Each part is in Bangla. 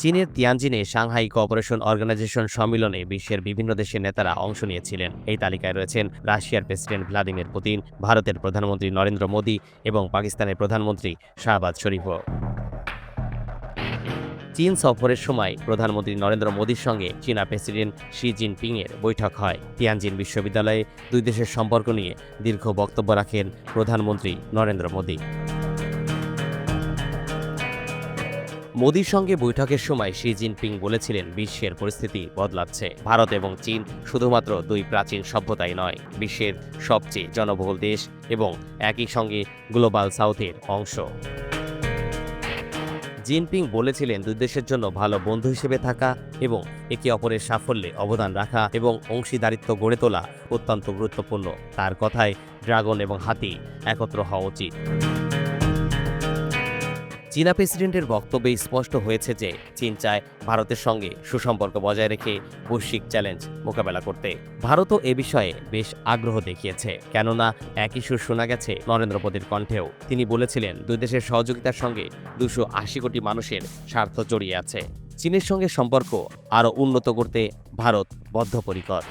চীনের তিয়ানজিনে সাংহাই কোঅপারেশন অর্গানাইজেশন সম্মেলনে বিশ্বের বিভিন্ন দেশের নেতারা অংশ নিয়েছিলেন। এই তালিকায় রয়েছেন রাশিয়ার প্রেসিডেন্ট ভ্লাদিমির পুতিন, ভারতের প্রধানমন্ত্রী নরেন্দ্র মোদী এবং পাকিস্তানের প্রধানমন্ত্রী শাহবাজ শরীফও। চীন সফরের সময় প্রধানমন্ত্রী নরেন্দ্র মোদীর সঙ্গে চীনা প্রেসিডেন্ট শি জিনপিং এর বৈঠক হয়। তিয়ানজিন বিশ্ববিদ্যালয়ে দুই দেশের সম্পর্ক নিয়ে দীর্ঘ বক্তব্য রাখেন প্রধানমন্ত্রী নরেন্দ্র মোদী। মোদির সঙ্গে বৈঠকের সময় শি জিনপিং বলেছিলেন, বিশ্বের পরিস্থিতি বদলাচ্ছে। ভারত এবং চীন শুধুমাত্র দুই প্রাচীন সভ্যতাই নয়, বিশ্বের সবচেয়ে জনবহুল দেশ এবং একই সঙ্গে গ্লোবাল সাউথের অংশ। জিনপিং বলেছিলেন, দুই দেশের জন্য ভালো বন্ধু হিসেবে থাকা এবং একে অপরের সাফল্যে অবদান রাখা এবং অংশীদারিত্ব গড়ে তোলা অত্যন্ত গুরুত্বপূর্ণ। তার কথায় ড্রাগন এবং হাতি একত্র হওয়া উচিত। চীনা প্রেসিডেন্টের বক্তব্যে স্পষ্ট হয়েছে যে চীন চায় ভারতের সঙ্গে সুসম্পর্ক বজায় রেখে বৈশ্বিক চ্যালেঞ্জ মোকাবেলা করতে। ভারতও এ বিষয়ে বেশ আগ্রহ দেখিয়েছে, কেননা একই সুর শোনা গেছে নরেন্দ্র মোদীর কণ্ঠেও। তিনি বলেছিলেন, দুই দেশের সহযোগিতার সঙ্গে দুশো আশি কোটি মানুষের স্বার্থ জড়িয়ে আছে। চীনের সঙ্গে সম্পর্ক আরও উন্নত করতে ভারত বদ্ধপরিকর।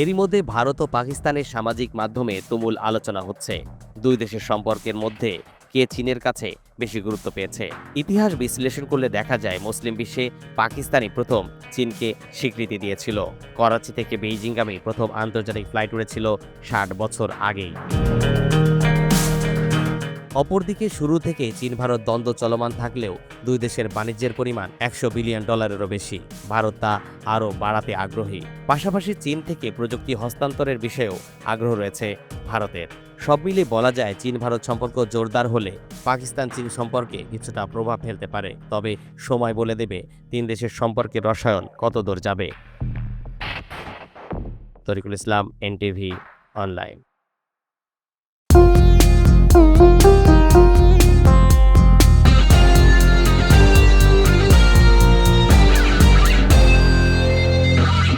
এরই মধ্যে ভারত ও পাকিস্তানের সামাজিক মাধ্যমে তুমুল আলোচনা হচ্ছে। দুই দেশের সম্পর্কের মধ্যে কে চীনের কাছে বেশি গুরুত্ব পেয়েছে। ইতিহাস বিশ্লেষণ করলে দেখা যায় মুসলিম বিশ্বে পাকিস্তানই প্রথম চীনকে স্বীকৃতি দিয়েছিল। করাচি থেকে বেইজিংগামী প্রথম আন্তর্জাতিক ফ্লাইট উড়েছিল ষাট বছর আগেই। অপরদিকে শুরু থেকে চীন ভারত দ্বন্দ্ব চলমান থাকলেও দুই দেশের বাণিজ্যের পরিমাণ একশো বিলিয়ন ডলারেরও বেশি। ভারত তা আরও বাড়াতে আগ্রহী। পাশাপাশি চীন থেকে প্রযুক্তি হস্তান্তরের বিষয়েও আগ্রহ রয়েছে ভারতের। সব মিলে বলা যায়, চীন ভারত সম্পর্ক জোরদার হলে পাকিস্তান চীন সম্পর্কে কিছুটা প্রভাব ফেলতে পারে। তবে সময় বলে দেবে, তিন দেশের সম্পর্কে রসায়ন কত দূর যাবে। Tarikul Islam, NTV online.